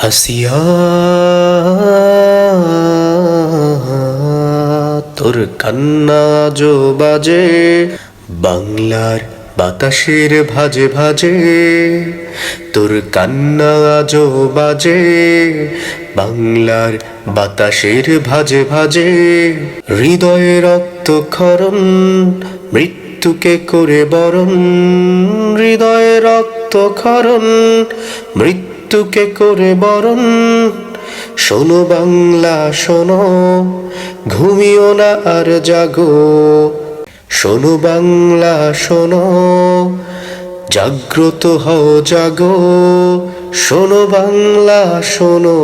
হাসিয়া তোর কান্না জো বাজে বাংলার বাতাসের ভাজে ভাজে তোর কান্না জো বাজে বাংলার বাতাসের ভাজে ভাজে হৃদয়ে রক্ত খরণ মৃত্যুকে করে বরণ, হৃদয়ে রক্ত খরণ মৃত্যুকে করে বরণ। শোনো বাংলা, শোনো, ঘুমিও না আর জাগো। শোনো বাংলা, শোনো, জাগ্রত হও, জাগো। শোনো বাংলা, শোনো,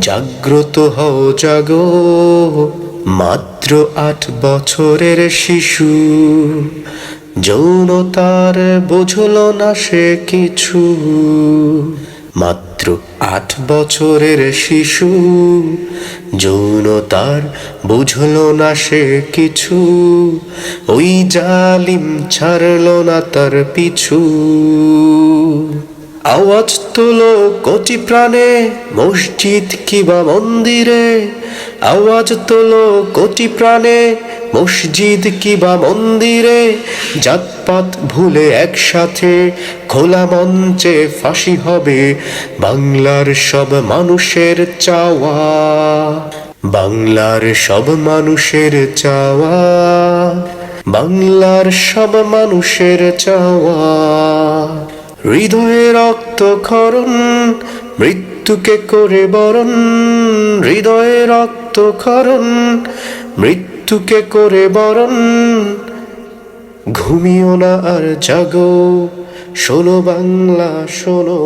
জাগ্রত হও, জাগো। মাত্র আট বছরের শিশু। যৌনতার বুঝল না সে কিছু। মাত্র আট বছরের শিশু। যৌনতার বুঝল না সে কিছু। ওই জালিম ছাড়ল না তার পিছু। আওয়াজ তোলো কোটি প্রাণে, মসজিদ কিবা মন্দিরে। আওয়াজ তোলো কোটি প্রাণে, মসজিদ কিবা মন্দিরে, জাতপাত ভুলে একসাথে, খোলা মঞ্চে ফাঁসি হবে বাংলার সব মানুষের চাওয়া। বাংলার সব মানুষের চাওয়া। বাংলার সব মানুষের চাওয়া। হৃদয়ে রক্ত খরণ মৃত্যুকে করে বরণ, হৃদয়ে রক্ত খরণ মৃত্যুকে করে বরণ। ঘুমিও না আর জাগো শোনো বাংলা শোনো